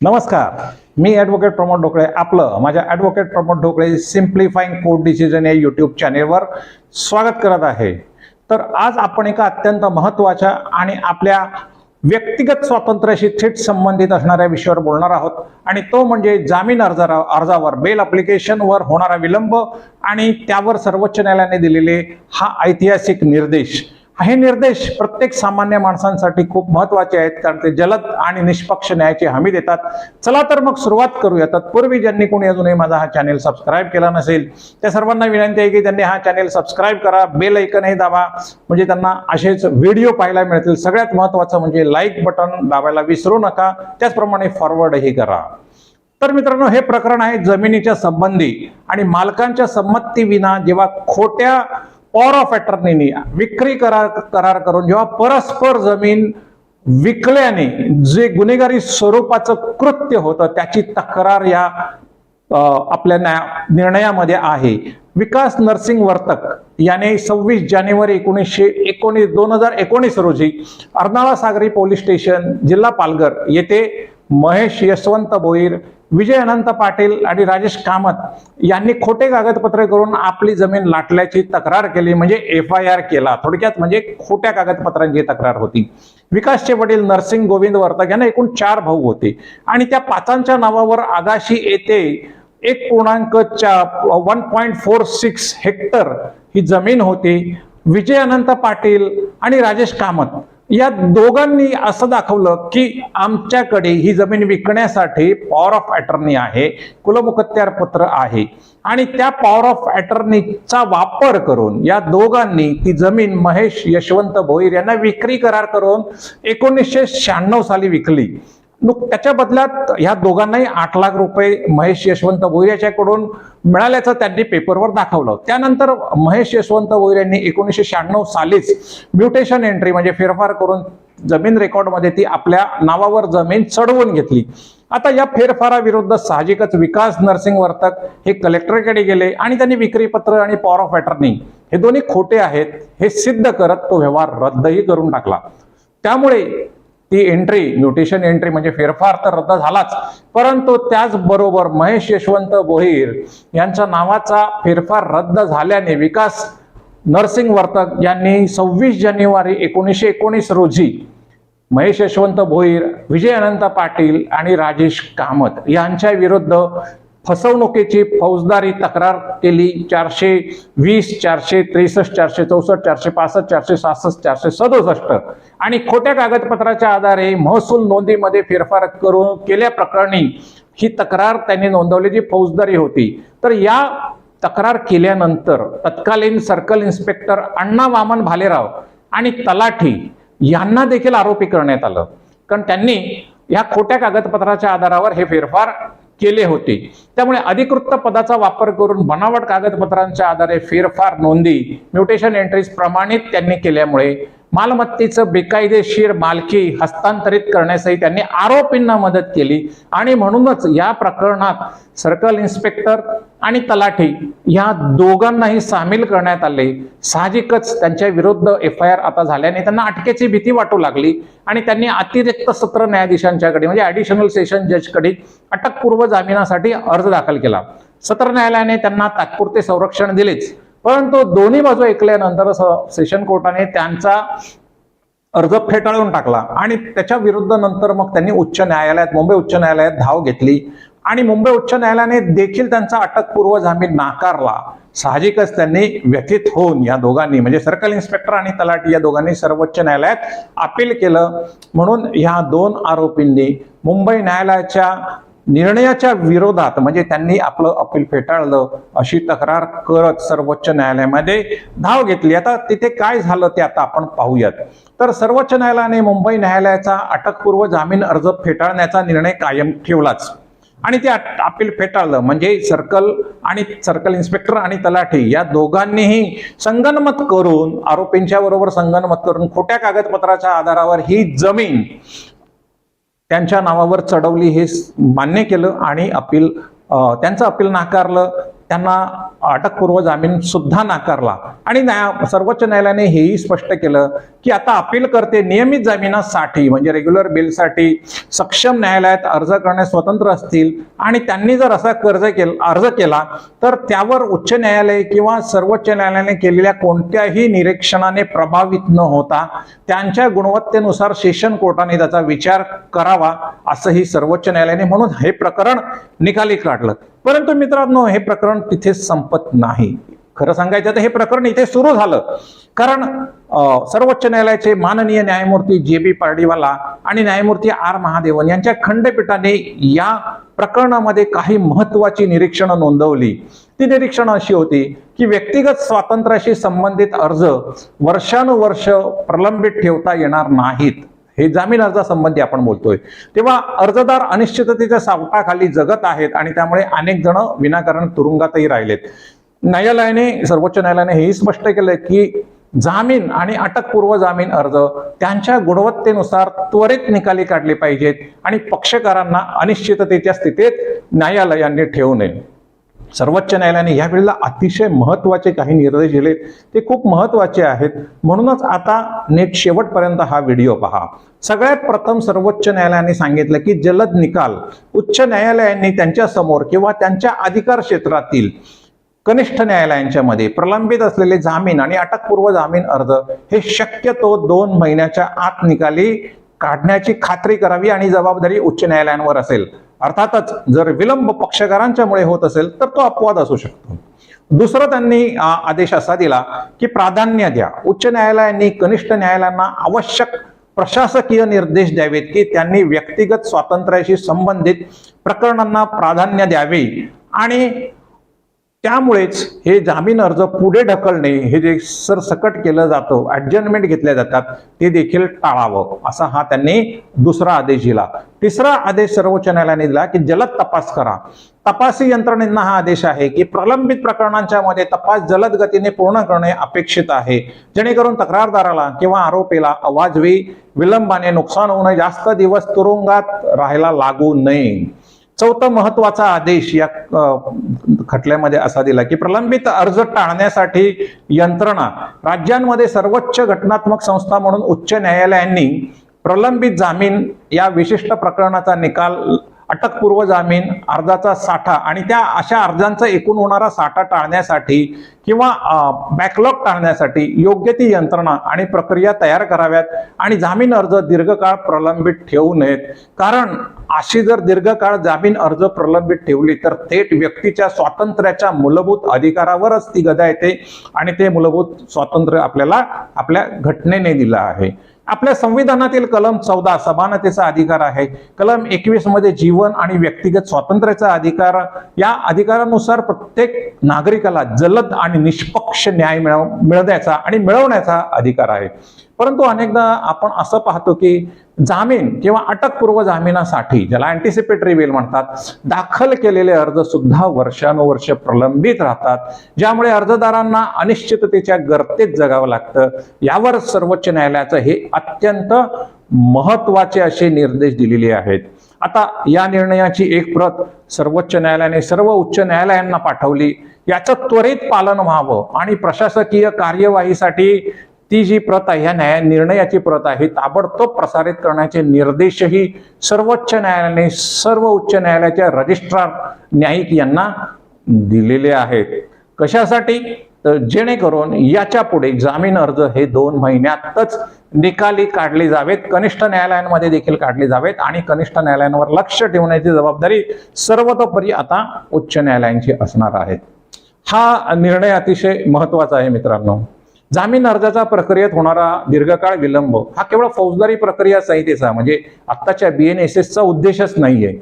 नमस्कार. मी ॲडव्होकेट प्रमोद ढोकळे. आपलं माझ्या advocate Pramod Dhokale simplifying court decision या यूट्यूब चॅनेलवर स्वागत करत आहे. तर आज आपण एका अत्यंत महत्त्वाच्या आणि आपल्या व्यक्तिगत स्वातंत्र्याशी थेट संबंधित असणाऱ्या विषयावर बोलणार आहोत. आणि तो म्हणजे जामीन अर्जा अर्जावर बेल अप्लिकेशनवर होणारा विलंब आणि त्यावर सर्वोच्च न्यायालयाने दिलेले हा ऐतिहासिक निर्देश. हे निर्देश प्रत्येक सामान्य माणसांसाठी खूप महत्त्वाचे आहेत कारण ते जलद आणि निष्पक्ष न्यायाची हमी देतात. चला तर मग सुरुवात करूया. तत्पूर्वी ज्यांनी कोणी अजूनही माझा हा चॅनेल सबस्क्राईब केला नसेल त्या सर्वांना विनंती आहे की त्यांनी हा चॅनेल सबस्क्राईब करा बेल ऐकनही दाबा. म्हणजे त्यांना असेच व्हिडिओ पाहायला मिळतील. सगळ्यात महत्वाचं म्हणजे लाईक बटन दाबायला विसरू नका. त्याचप्रमाणे फॉरवर्डही करा. तर मित्रांनो हे प्रकरण आहे जमिनीच्या संबंधी. आणि मालकांच्या संमतीविना जेव्हा खोट्या पॉवर ऑफ अटर्नीनी विक्री करार करार करून जेव्हा परस्पर जमीन विकल्याने जे गुन्हेगारी स्वरूपाचं कृत्य होतं त्याची तक्रार या आपल्या निर्णयामध्ये आहे. विकास नरसिंग वर्तक याने सव्वीस जानेवारी एकोणीसशे एकोणीस दोन हजार एकोणीस रोजी अर्नाळा सागरी पोलीस स्टेशन जिल्हा पालघर येथे महेश यशवंत भोईर विजय अनंत पाटील आणि राजेश कामत यांनी खोटे कागदपत्रे करून आपली जमीन लाटल्याची तक्रार केली म्हणजे एफ आय आर केला. थोडक्यात म्हणजे खोट्या कागदपत्रांची तक्रार होती. विकासचे वडील नरसिंग गोविंद वर्तक यांना एकूण चार भाऊ होते. आणि त्या पाचांच्या नावावर आगाशी येथे एक पूर्णांक one point four six hectare ही जमीन होती. विजय अनंत पाटील आणि राजेश कामत या दोघांनी असं दाखवलं की आमच्याकडे ही जमीन विकण्यासाठी पॉवर ऑफ अटर्नी आहे कुलमुखत्यार पत्र आहे. आणि त्या पॉवर ऑफ अटर्नीचा वापर करून या दोघांनी ती जमीन महेश यशवंत भोईर यांना विक्री करार करून एकोणीसशे शहाण्णव साली विकली. त्याच्या बदल्यात ह्या दोघांनाही आठ लाख रुपये महेश यशवंत भोईर याच्याकडून मिळाल्याचं त्यांनी पेपरवर दाखवलं. त्यानंतर महेश यशवंत भोईर यांनी एकोणीसशे शहाण्णव सालीच म्युटेशन एंट्री म्हणजे फेरफार करून जमीन रेकॉर्डमध्ये ती आपल्या नावावर जमीन चढवून घेतली. आता या फेरफाराविरुद्ध साहजिकच विकास नरसिंग वर्तक हे कलेक्टरकडे गेले आणि त्यांनी विक्रीपत्र आणि पॉवर ऑफ अटर्नी हे दोन्ही खोटे आहेत हे सिद्ध करत तो व्यवहार रद्दही करून टाकला. त्यामुळे ती एंट्री म्युटेशन एंट्री म्हणजे फेरफार तर रद्द झालाच. परंतु त्याचबरोबर महेश यशवंत भोईर यांच्या नावाचा फेरफार रद्द झाल्याने विकास नरसिंग वर्तक यांनी सव्वीस जानेवारी एकोणीसशे एकोणीस रोजी महेश यशवंत भोईर विजय अनंत पाटील आणि राजेश कामत यांच्या विरुद्ध फसवणुकीची फौजदारी तक्रार केली. चारशे वीस चारशे त्रेसष्ट चारशे चौसष्ट चारशे पासष्ट चारशे सहासष्ट चारशे सदुसष्ट. आणि खोट्या कागदपत्राच्या आधारे महसूल नोंदीमध्ये फेरफार करून केल्या प्रकरणी ही तक्रार त्यांनी नोंदवली जी फौजदारी होती. तर या तक्रार केल्यानंतर तत्कालीन सर्कल इन्स्पेक्टर अण्णा वामन भालेराव आणि तलाठी यांना देखील आरोपी करण्यात आलं. कारण त्यांनी या खोट्या कागदपत्राच्या आधारावर हे फेरफार केले होते. त्यामुळे अधिकृत पदाचा वापर करून बनावट कागदपत्रांच्या आधारे फेरफार नोंदी म्युटेशन एंट्रीज प्रमाणित त्यांनी केल्यामुळे मालमत्तेचं बेकायदेशीर मालकी हस्तांतरित करण्यासही त्यांनी आरोपींना मदत केली. आणि म्हणूनच या प्रकरणात सर्कल इन्स्पेक्टर आणि तलाठी या दोघांनाही सामील करण्यात आले. साहजिकच त्यांच्या विरुद्ध एफ आय आर आता झाल्याने त्यांना अटकेची भीती वाटू लागली. आणि त्यांनी अतिरिक्त सत्र न्यायाधीशांच्याकडे म्हणजे ऍडिशनल सेशन जजकडे अटकपूर्व जामिनासाठी अर्ज दाखल केला. सत्र न्यायालयाने त्यांना तात्पुरते संरक्षण दिलेच. परंतु दोन्ही बाजू ऐकल्यानंतर सेशन कोर्टाने त्यांचा अर्ज फेटाळून टाकला. आणि त्याच्या विरुद्ध नंतर मग त्यांनी उच्च न्यायालयात मुंबई उच्च न्यायालयात धाव घेतली. आणि मुंबई उच्च न्यायालयाने देखील त्यांचा अटकपूर्व जामीन नाकारला. साहजिकच त्यांनी व्यथित होऊन या दोघांनी म्हणजे सर्कल इन्स्पेक्टर आणि तलाठी या दोघांनी सर्वोच्च न्यायालयात अपील केलं. म्हणून ह्या दोन आरोपींनी मुंबई न्यायालयाच्या निर्णयाच्या विरोधात म्हणजे त्यांनी आपलं अपील फेटाळलं अशी तक्रार करत सर्वोच्च न्यायालयामध्ये धाव घेतली. आता तिथे काय झालं ते आता आपण पाहूयात. तर सर्वोच्च न्यायालयाने मुंबई न्यायालयाचा अटकपूर्व जामीन अर्ज फेटाळण्याचा निर्णय कायम ठेवलाच. आणि ते अपील फेटाळलं. म्हणजे सर्कल आणि सर्कल इन्स्पेक्टर आणि तलाठी या दोघांनीही संगनमत करून आरोपींच्या बरोबर संगनमत करून खोट्या कागदपत्राच्या आधारावर ही जमीन त्यांच्या नावावर चढवली हे मान्य केलं आणि अपील त्यांचं अपील नाकारलं. त्यांना अटकपूर्व जामीन सुद्धा नाकारला. आणि न्याय सर्वोच्च न्यायालयाने हेही स्पष्ट केलं की आता अपील करते नियमित जामिनासाठी म्हणजे रेग्युलर बिलसाठी सक्षम न्यायालयात अर्ज करण्यास स्वतंत्र असतील. आणि त्यांनी जर असा कर्ज केला अर्ज केला तर त्यावर उच्च न्यायालय किंवा सर्वोच्च न्यायालयाने केलेल्या कोणत्याही निरीक्षणाने प्रभावित न होता त्यांच्या गुणवत्तेनुसार सेशन कोर्टाने त्याचा विचार करावा असंही सर्वोच्च न्यायालयाने म्हणून हे प्रकरण निकाली काढलं. परंतु मित्रांनो हे प्रकरण तिथे संपत नाही. खरं सांगायचं तर हे प्रकरण इथे सुरू झालं. कारण सर्वोच्च न्यायालयाचे माननीय न्यायमूर्ती जे बी पार्डीवाला आणि न्यायमूर्ती आर महादेवन यांच्या खंडपीठाने या प्रकरणामध्ये काही महत्वाची निरीक्षणं नोंदवली. ती निरीक्षणं अशी होती की व्यक्तिगत स्वातंत्र्याशी संबंधित अर्ज वर्षानुवर्ष प्रलंबित ठेवता येणार नाहीत. हे जामीन अर्जासंबंधी आपण बोलतोय. तेव्हा अर्जदार अनिश्चिततेच्या सावटाखाली जगत आहेत आणि त्यामुळे अनेक जण विनाकारण तुरुंगातही राहिलेत. न्यायालयाने सर्वोच्च न्यायालयाने हेही स्पष्ट केलंय की जामीन आणि अटकपूर्व जामीन अर्ज त्यांच्या गुणवत्तेनुसार त्वरित निकाली काढले पाहिजेत आणि पक्षकारांना अनिश्चिततेच्या स्थितीत न्यायालयाने ठेवू नये. सर्वोच्च न्यायालयाने या वेळेला अतिशय महत्त्वाचे काही निर्देश दिले. ते खूप महत्त्वाचे आहेत. म्हणूनच आता नेट शेवटपर्यंत हा व्हिडिओ पहा. सगळ्यात प्रथम सर्वोच्च न्यायालयाने सांगितलं की जलद निकाल उच्च न्यायालयांनी त्यांच्यासमोर किंवा त्यांच्या अधिकार क्षेत्रातील कनिष्ठ न्यायालयांच्या मध्ये प्रलंबित असलेले जामीन आणि अटकपूर्व जामीन अर्ज हे शक्यतो दोन महिन्याच्या आत निकाली काढण्याची खात्री करावी आणि जबाबदारी उच्च न्यायालयांवर असेल. अर्थातच जर विलंब पक्षकारांच्यामुळे होत असेल तर तो अपवाद असू शकतो. दुसरं त्यांनी आदेश असा दिला की प्राधान्य द्या. उच्च न्यायालयांनी कनिष्ठ न्यायालयांना आवश्यक प्रशासकीय निर्देश द्यावेत की त्यांनी व्यक्तिगत स्वातंत्र्याशी संबंधित प्रकरणांना प्राधान्य द्यावे आणि त्यामुळेच हे जामीन अर्ज पुढे ढकलणे हे जे सरसकट केलं जातं ऍडजस्टमेंट घेतल्या जातात ते देखील टाळावं असा हा त्यांनी दुसरा आदेश दिला. तिसरा आदेश सर्वोच्च न्यायालयाने दिला की जलद तपास करा. तपासी यंत्रणेंना हा आदेश आहे की प्रलंबित प्रकरणांच्या मध्ये तपास जलद गतीने पूर्ण करणे अपेक्षित आहे. जेणेकरून तक्रारदाराला किंवा आरोपीला अवाजवी विलंबाने नुकसान होऊ जास्त दिवस तुरुंगात राहायला लागू नये. चौथा महत्त्वाचा आदेश या खटल्यामध्ये असा दिला की प्रलंबित अर्ज टाळण्यासाठी यंत्रणा राज्यांमध्ये सर्वोच्च घटनात्मक संस्था म्हणून उच्च न्यायालयांनी प्रलंबित जामीन या विशिष्ट प्रकरणाचा निकाल अटकपूर्व जामीन अर्जाचा साठा आणि त्या अशा अर्जांचा एकूण होणारा साठा टाळण्यासाठी किंवा बॅकलॉग टाळण्यासाठी योग्य ती यंत्रणा आणि प्रक्रिया तयार कराव्यात आणि जामीन अर्ज दीर्घकाळ प्रलंबित ठेवू नयेत. कारण अशी जर दीर्घकाळ जामीन अर्ज प्रलंबित ठेवली तर थेट व्यक्तीच्या स्वातंत्र्याच्या मूलभूत अधिकारावरच ती गदा येते आणि ते मूलभूत स्वातंत्र्य आपल्याला आपल्या घटनेने दिलं आहे. आपल्या संविधानातील कलम चौदा समानतेचा अधिकार आहे. कलम एकवीसमध्ये जीवन आणि व्यक्तिगत स्वातंत्र्याचा अधिकार या अधिकारानुसार प्रत्येक नागरिकाला जलद आणि निष्पक्ष न्याय मिळव मिळण्याचा आणि मिळवण्याचा अधिकार आहे. परंतु अनेकदा आपण असं पाहतो की जामीन किंवा अटकपूर्व जामिनासाठी ज्याला अँटिसिपेटरी बेल म्हणतात दाखल केलेले अर्ज सुद्धा वर्षानुवर्ष प्रलंबित राहतात. ज्यामुळे अर्जदारांना अनिश्चिततेच्या गर्तेत जगावं लागतं. यावर सर्वोच्च न्यायालयाचं हे अत्यंत महत्त्वाचे असे निर्देश दिलेले आहेत. आता या निर्णयाची एक प्रत सर्वोच्च न्यायालयाने सर्व उच्च न्यायालयांना पाठवली. याचं त्वरित पालन व्हावं आणि प्रशासकीय कार्यवाहीसाठी ती जी प्रत आहे ह्या न्याय निर्णयाची प्रत आहे ताबडतोब प्रसारित करण्याचे निर्देशही सर्वोच्च न्यायालयाने सर्व उच्च न्यायालयाच्या रजिस्ट्रार न्यायिक यांना दिलेले आहेत. कशासाठी? तर जेणेकरून याच्यापुढे जामीन अर्ज हे दोन महिन्यातच निकाली काढले जावेत कनिष्ठ न्यायालयांमध्ये देखील काढले जावेत आणि कनिष्ठ न्यायालयांवर लक्ष ठेवण्याची जबाबदारी सर्वतोपरी आता उच्च न्यायालयांची असणार आहे. हा निर्णय अतिशय महत्त्वाचा आहे मित्रांनो. जामीन अर्जाचा प्रक्रियेत होणारा दीर्घकाळ विलंब हा केवळ फौजदारी प्रक्रिया संहितेचा म्हणजे आत्ताच्या बी एन एस एसचा उद्देशच नाहीये.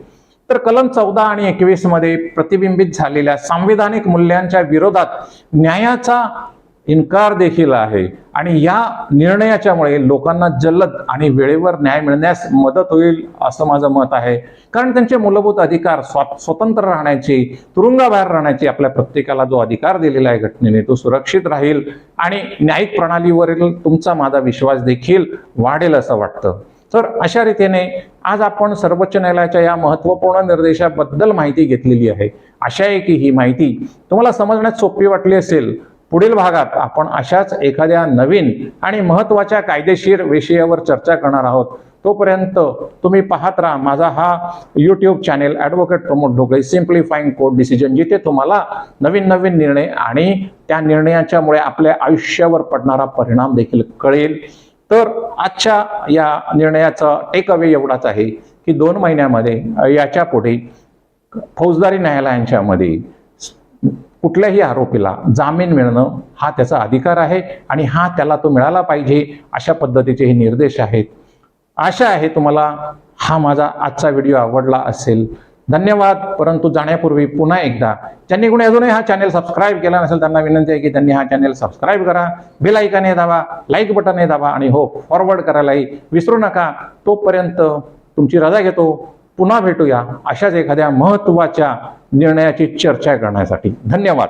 तर कलम चौदा आणि एकवीसमध्ये प्रतिबिंबित झालेल्या सांविधानिक मूल्यांच्या विरोधात न्यायाचा इन्कार देखील आहे. आणि या निर्णयाच्यामुळे लोकांना जलद आणि वेळेवर न्याय मिळण्यास मदत होईल असं माझं मत आहे. कारण त्यांचे मूलभूत अधिकार स्वतंत्र राहण्याची तुरुंगाबाहेर राहण्याची आपल्या प्रत्येकाला जो अधिकार दिलेला आहे घटनेने तो सुरक्षित राहील आणि न्यायिक प्रणालीवरील तुमचा माझा विश्वास देखील वाढेल असं वाटतं. तर अशा रीतीने आज आपण सर्वोच्च न्यायालयाच्या या महत्त्वपूर्ण निर्देशाबद्दल माहिती घेतलेली आहे. आशा आहे की ही माहिती तुम्हाला समजण्यात सोपी वाटली असेल पुढील भागात आपण अशाच एखाद्या नवीन आणि महत्त्वाच्या कायदेशीर विषयावर चर्चा करणार आहोत. तोपर्यंत तुम्ही पाहत राहा. माझा हा YouTube channel advocate Pramod Dhokale simplifying court decision जिथे तुम्हाला नवीन नवीन निर्णय आणि त्या निर्णयाच्यामुळे आपल्या आयुष्यावर पडणारा परिणाम देखील कळेल. तर आजच्या या निर्णयाचा टेक अवे एवढाच आहे की दोन महिन्यामध्ये याच्यापुढे फौजदारी न्यायालयांच्या मध्ये कुठल्याही आरोपीला जामीन मिळणं हा त्याचा अधिकार आहे आणि हा त्याला तो मिळाला पाहिजे अशा पद्धतीचे हे निर्देश आहेत. आशा आहे तुम्हाला हा माझा आजचा व्हिडिओ आवडला असेल. धन्यवाद. परंतु जाण्यापूर्वी पुन्हा एकदा ज्यांनी कोणी अजूनही हा चॅनेल सबस्क्राईब केला नसेल त्यांना विनंती आहे की त्यांनी हा चॅनेल सबस्क्राईब करा. बेल ऐकाने दाबा लाईक बटन दाबा आणि हो फॉरवर्ड करायलाही विसरू नका. तोपर्यंत तुमची रजा घेतो. पुन्हा भेटूया अशाच एखाद्या महत्त्वाच्या निर्णयाची चर्चा करण्यासाठी धन्यवाद.